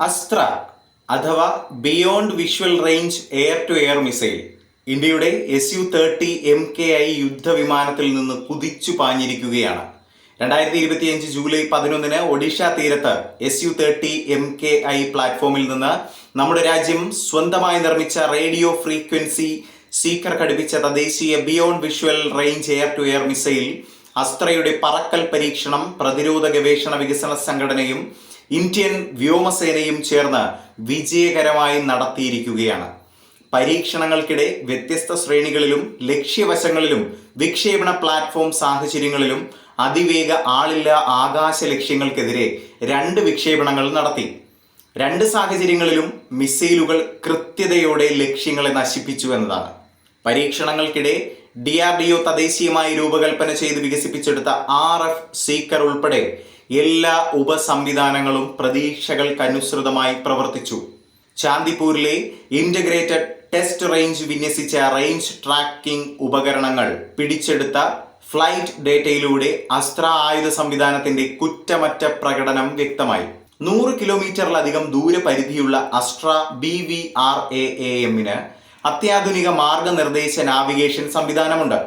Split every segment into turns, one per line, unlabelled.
അസ്ത്ര അഥവാ beyond visual range air to air missile ഇന്ത്യയുടെ S U thirty M K I യുദ്ധവിമാനത്തിൽ നിന്ന് കുതിച്ചു പാഞ്ഞിരിക്കുകയാണ്. രണ്ടായിരത്തി ഇരുപത്തിയഞ്ച് ജൂലൈ പതിനൊന്നിന് ഒഡീഷ തീരത്ത് S U thirty M K I പ്ലാറ്റ്ഫോമിൽ നിന്ന് നമ്മുടെ രാജ്യം സ്വന്തമായി നിർമ്മിച്ച റേഡിയോ ഫ്രീക്വൻസി സീക്കർ ഘടിപ്പിച്ച തദ്ദേശീയ beyond visual range air to air missile അസ്ത്രയുടെ പറക്കൽ പരീക്ഷണം പ്രതിരോധ ഗവേഷണ വികസന സംഘടനയും ഇന്ത്യൻ വ്യോമസേനയും ചേർന്ന് വിജയകരമായി നടത്തിയിരിക്കുകയാണ്. പരീക്ഷണങ്ങൾക്കിടെ വ്യത്യസ്ത ശ്രേണികളിലും ലക്ഷ്യവശങ്ങളിലും വിക്ഷേപണ പ്ലാറ്റ്ഫോം സാഹചര്യങ്ങളിലും അതിവേഗ ആളില്ല ആകാശ ലക്ഷ്യങ്ങൾക്കെതിരെ രണ്ട് വിക്ഷേപണങ്ങൾ നടത്തി. രണ്ട് സാഹചര്യങ്ങളിലും മിസൈലുകൾ കൃത്യതയോടെ ലക്ഷ്യങ്ങളെ നശിപ്പിച്ചു എന്നതാണ്. പരീക്ഷണങ്ങൾക്കിടെ ഡി ആർ ഡി ഒ തദ്ദേശീയമായി രൂപകൽപ്പന ചെയ്ത് വികസിപ്പിച്ചെടുത്ത ആർ എഫ് സീക്കർ ഉൾപ്പെടെ എല്ലാ ഉപസംവിധാനങ്ങളും പ്രതീക്ഷകൾക്കനുസൃതമായി പ്രവർത്തിച്ചു. ചാന്ദിപൂരിലെ ഇന്റഗ്രേറ്റഡ് ടെസ്റ്റ് റേഞ്ച് വിന്യസിച്ച റേഞ്ച് ട്രാക്കിംഗ് ഉപകരണങ്ങൾ പിടിച്ചെടുത്ത ഫ്ലൈറ്റ് ഡേറ്റയിലൂടെ അസ്ത്ര ആയുധ സംവിധാനത്തിന്റെ കുറ്റമറ്റ പ്രകടനം വ്യക്തമായി. നൂറ് കിലോമീറ്ററിലധികം ദൂരപരിധിയുള്ള Astra B V R A എമ്മിന് അത്യാധുനിക മാർഗനിർദ്ദേശ നാവിഗേഷൻ സംവിധാനമുണ്ട്.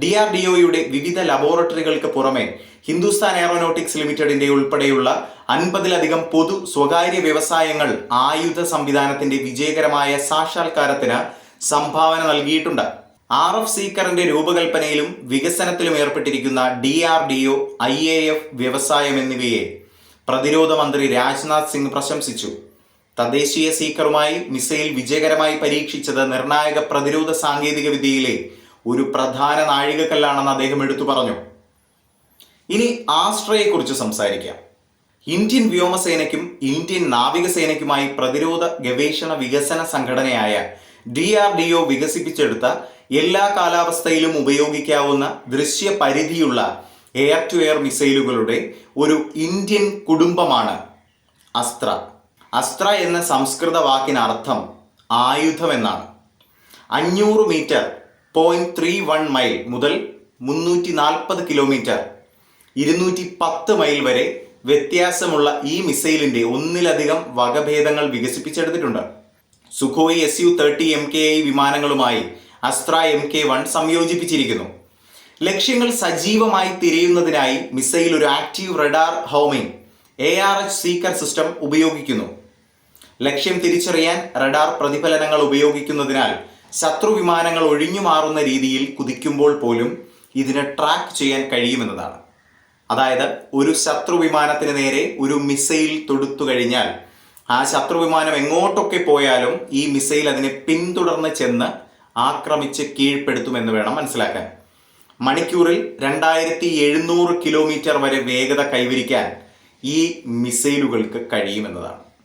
ഡി ആർ ഡി ഒയുടെ വിവിധ ലബോറട്ടറികൾക്ക് പുറമെ ഹിന്ദുസ്ഥാൻ എയറോനോട്ടിക്സ് ലിമിറ്റഡിന്റെ ഉൾപ്പെടെയുള്ള അൻപതിലധികം പൊതു സ്വകാര്യ വ്യവസായങ്ങൾ ആയുധ സംവിധാനത്തിന്റെ വിജയകരമായ സാക്ഷാത്കാരത്തിന് സംഭാവന നൽകിയിട്ടുണ്ട്. ആർ എഫ് സീക്കറിന്റെ രൂപകൽപ്പനയിലും വികസനത്തിലും ഏർപ്പെട്ടിരിക്കുന്ന D R D O I A F വ്യവസായം എന്നിവയെ പ്രതിരോധ മന്ത്രി രാജ്നാഥ് സിംഗ് പ്രശംസിച്ചു. തദ്ദേശീയ സീക്കറുമായി മിസൈൽ വിജയകരമായി പരീക്ഷിച്ചത് നിർണായക പ്രതിരോധ സാങ്കേതിക വിദ്യയിലെ ഒരു പ്രധാന നാഴികക്കല്ലാണെന്ന് അദ്ദേഹം എടുത്തു പറഞ്ഞു. ഇനി ആസ്ട്രയെ കുറിച്ച് സംസാരിക്കാം. ഇന്ത്യൻ വ്യോമസേനയ്ക്കും ഇന്ത്യൻ നാവികസേനയ്ക്കുമായി പ്രതിരോധ ഗവേഷണ വികസന സംഘടനയായ ഡി ആർ ഡി ഒ വികസിപ്പിച്ചെടുത്ത എല്ലാ കാലാവസ്ഥയിലും ഉപയോഗിക്കാവുന്ന ദൃശ്യ പരിധിയുള്ള എയർ ടു എയർ മിസൈലുകളുടെ ഒരു ഇന്ത്യൻ കുടുംബമാണ് അസ്ത്ര. അസ്ത്ര എന്ന സംസ്കൃത വാക്കിനർത്ഥം ആയുധം എന്നാണ് അഞ്ഞൂറ് metre point three one mile മുതൽ മുന്നൂറ്റി നാൽപ്പത് കിലോമീറ്റർ ഇരുന്നൂറ്റി പത്ത് മൈൽ വരെ വ്യത്യാസമുള്ള ഈ മിസൈലിന്റെ ഒന്നിലധികം വകഭേദങ്ങൾ വികസിപ്പിച്ചെടുത്തിട്ടുണ്ട്. Sukhoi S U thirty M K I വിമാനങ്ങളുമായി Astra M K one സംയോജിപ്പിച്ചിരിക്കുന്നു. ലക്ഷ്യങ്ങൾ സജീവമായി തിരയുന്നതിനായി മിസൈൽ ഒരു active radar homing A R H seeker system ഉപയോഗിക്കുന്നു. ലക്ഷ്യം തിരിച്ചറിയാൻ റഡാർ പ്രതിഫലനങ്ങൾ ഉപയോഗിക്കുന്നതിനാൽ ശത്രു വിമാനങ്ങൾ ഒഴിഞ്ഞു മാറുന്ന രീതിയിൽ കുതിക്കുമ്പോൾ പോലും ഇതിനെ ട്രാക്ക് ചെയ്യാൻ കഴിയുമെന്നതാണ്. അതായത് ഒരു ശത്രു വിമാനത്തിന് നേരെ ഒരു മിസൈൽ തൊടുത്തു കഴിഞ്ഞാൽ ആ ശത്രു വിമാനം എങ്ങോട്ടൊക്കെ പോയാലും ഈ മിസൈൽ അതിനെ പിന്തുടർന്ന് ചെന്ന് ആക്രമിച്ച് കീഴ്പ്പെടുത്തുമെന്ന് വേണം മനസ്സിലാക്കാൻ. മണിക്കൂറിൽ രണ്ടായിരത്തി എഴുന്നൂറ് കിലോമീറ്റർ വരെ വേഗത കൈവരിക്കാൻ ഈ മിസൈലുകൾക്ക് കഴിയുമെന്നതാണ്.